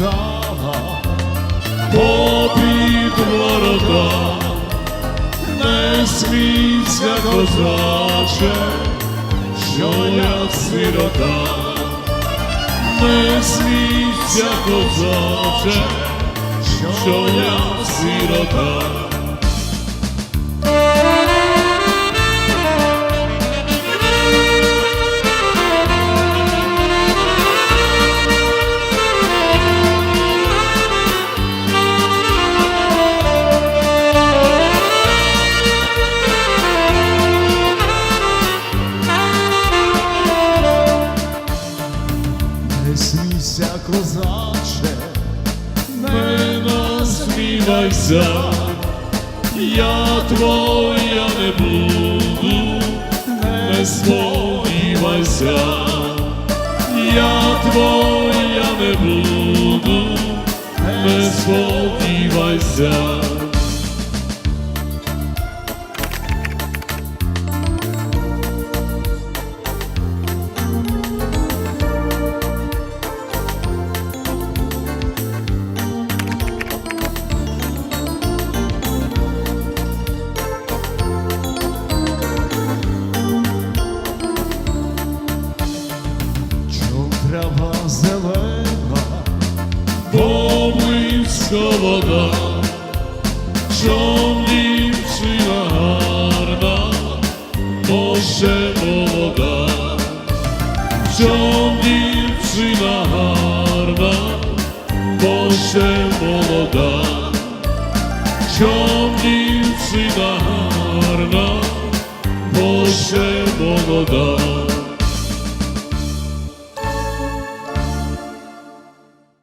стала, попід ворота, не смійся, козаче, що я сирота, не смійся, козаче, що я сирота. Смійся, козаче, Не насмівайся, я твоя не буду, не сподівайся, я твоя не буду, не сподівайся. Moskova'da Çomdim sigarda Noše voda Çomdim sigarda Noše voda Çomdim sigarda Noše voda